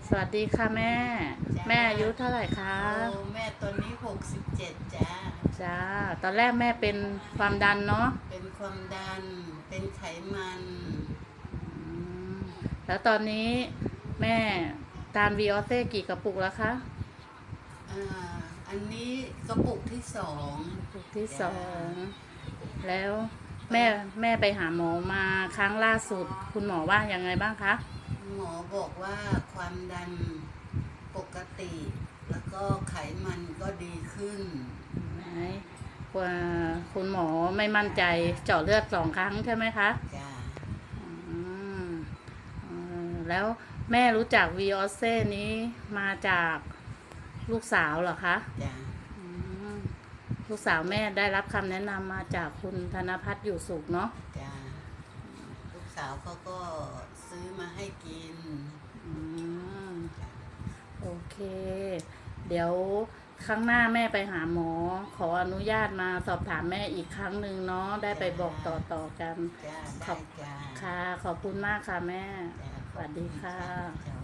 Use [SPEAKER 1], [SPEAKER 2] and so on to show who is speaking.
[SPEAKER 1] สวัสดีค่ะแม่
[SPEAKER 2] จ้า
[SPEAKER 1] แม่อายุเท่าไหร่คะ
[SPEAKER 2] โอ้แม่ตอนนี้หกสิบเจ็ดจ้า
[SPEAKER 1] จ้าตอนแรกแม่เป็นความดันเนาะ
[SPEAKER 2] เป็นความดัน เป็นไขมัน
[SPEAKER 1] อืมแล้วตอนนี้แม่ทานวีออเซ่กี่กระปุกแล้วคะ
[SPEAKER 2] อ่า อันนี้กระปุกที่สอง
[SPEAKER 1] กระปุกที่สองแล้วแม่แม่ไปหาหมอมาครั้งล่าสุด คุณหมอว่ายังไงบ้างคะ
[SPEAKER 2] หมอบอกว่าความดันปกติ แล้วก็ไขมันก็ดีขึ้น
[SPEAKER 1] ไหนว่าคุณหมอไม่มั่นใจเจาะเลือดสองครั้งใช่ไหมคะ
[SPEAKER 2] จ้า
[SPEAKER 1] อืมเอ่อแล้วแม่รู้จักวีออเซ่นี้มาจากลูกสาวเหรอคะ
[SPEAKER 2] จ้า
[SPEAKER 1] อืมลูกสาวแม่ได้รับคำแนะนำมาจากคุณธนพัฒน์อยู่สุขเนาะ
[SPEAKER 2] จ้าลูก สาวเขาก็ซื้อมาให้กิน
[SPEAKER 1] อืมโอเค เดี๋ยวครั้งหน้าแม่ไปหาหมอ ขออนุญาตมาสอบถามแม่อีกครั้งหนึ่งเนาะได้ไปบอกต่อๆกัน
[SPEAKER 2] จ้า
[SPEAKER 1] ขอ
[SPEAKER 2] ได้
[SPEAKER 1] บ
[SPEAKER 2] จ้า
[SPEAKER 1] ค่ะ ขอบคุณมากค่ะแม่
[SPEAKER 2] จ้า
[SPEAKER 1] สวัสดีค่ะ
[SPEAKER 2] จ้า